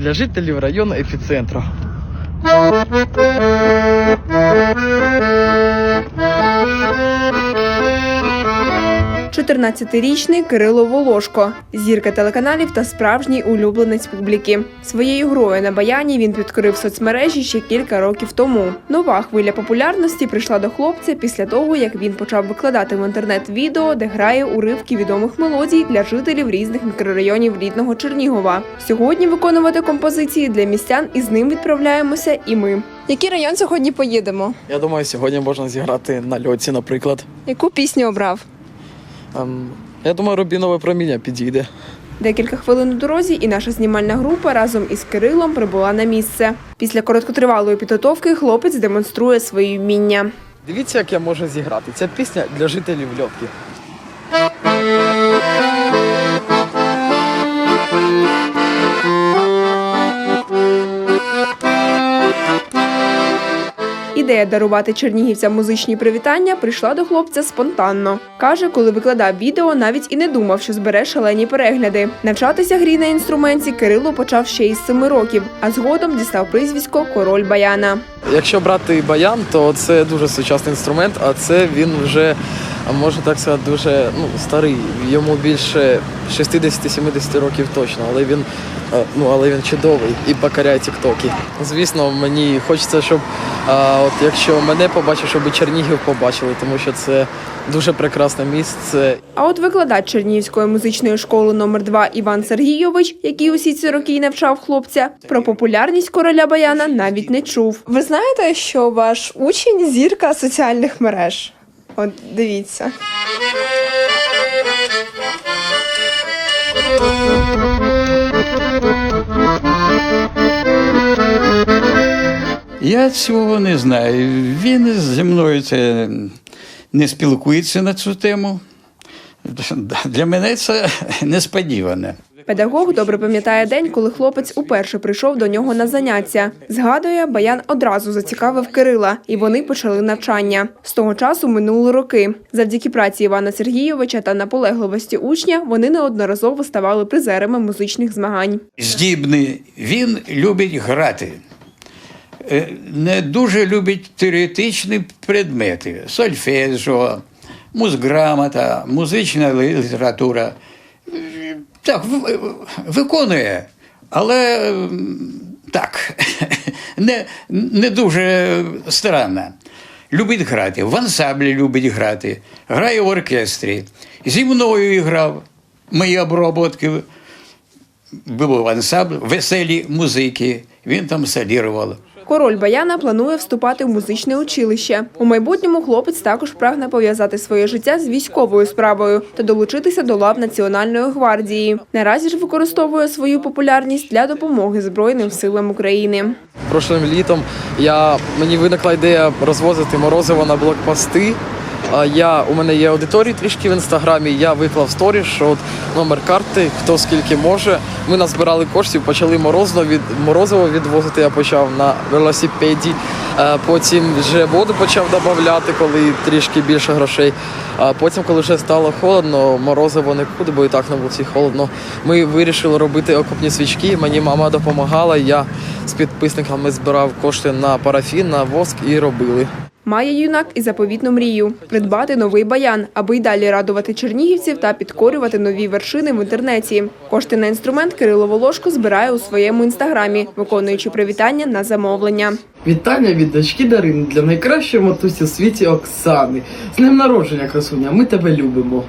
для жителів району епіцентру. 14-річний Кирило Волошко, зірка телеканалів та справжній улюбленець публіки. Своєю грою на баяні він підкорив соцмережі ще кілька років тому. Нова хвиля популярності прийшла до хлопця після того, як він почав викладати в інтернет відео, де грає уривки відомих мелодій для жителів різних мікрорайонів рідного Чернігова. Сьогодні виконувати композиції для містян і з ним відправляємося і ми. Який район сьогодні поїдемо? Я думаю, сьогодні можна зіграти на льоті, наприклад. Яку пісню обрав? Ем, я думаю, рубінове проміння підійде. Декілька хвилин у дорозі, і наша знімальна група разом із Кирилом прибула на місце. Після короткотривалої підготовки хлопець демонструє свої вміння. Дивіться, як я можу зіграти. Ця пісня для жителів льотки. Ідея дарувати чернігівцям музичні привітання прийшла до хлопця спонтанно. Каже, коли викладав відео, навіть і не думав, що збере шалені перегляди. Навчатися грі на інструменті Кирило почав ще із семи років, а згодом дістав прізвисько Король Баяна. Якщо брати баян, то це дуже сучасний інструмент, а це він вже, можна так сказати, дуже ну, старий. Йому більше 60-70 років точно, але він, ну, але він чудовий і покоряє тіктоки. Звісно, мені хочеться, щоб а, от якщо мене побачив, щоб і Чернігів побачили, тому що це дуже прекрасне місце. А от викладач Чернігівської музичної школи номер 2 Іван Сергійович, який усі ці роки й навчав хлопця, про популярність короля Баяна навіть не чув. Ви знаєте, що ваш учень зірка соціальних мереж? От дивіться. Я цього не знаю. Він зі мною це не спілкується на цю тему. Для мене це несподіване. Педагог добре пам'ятає день, коли хлопець уперше прийшов до нього на заняття. Згадує, Баян одразу зацікавив Кирила, і вони почали навчання. З того часу минули роки. Завдяки праці Івана Сергійовича та наполегливості учня вони неодноразово ставали призерами музичних змагань. Здібний, він любить грати. Е, Не дуже любить теоретичні предмети: сольфеджіо, музграмота, музична література. Е, Так, виконує, але так, не, не дуже старанно. Любить грати, в ансамблі любить грати, грає в оркестрі. Зі мною грав. Мої оброботки був ансамбль, веселі музики. Він там солірував. Король Баяна планує вступати в музичне училище. У майбутньому хлопець також прагне пов'язати своє життя з військовою справою та долучитися до лав Національної гвардії. Наразі ж використовує свою популярність для допомоги Збройним силам України. Прошлим літом я, мені виникла ідея розвозити морозиво на блокпости. Я, у мене є аудиторії трішки в інстаграмі. Я виклав сторіс, що от номер карти, хто скільки може. Ми назбирали коштів, почали морозиво від морозиво відвозити. Я почав на велосипеді. Е, Потім вже воду почав додати, коли трішки більше грошей. А потім, коли вже стало холодно, морозиво не куди, бо і так на вулиці холодно. Ми вирішили робити окопні свічки. Мені мама допомагала. Я з підписниками збирав кошти на парафін, на воск і робили. Має юнак і заповітну мрію придбати новий баян, аби й далі радувати чернігівців та підкорювати нові вершини в інтернеті. Кошти на інструмент Кирило Волошко збирає у своєму інстаграмі, виконуючи привітання на замовлення. Вітання від дочки Дарини для найкращої матусі у світі Оксани. З днем народження, красуня, ми тебе любимо.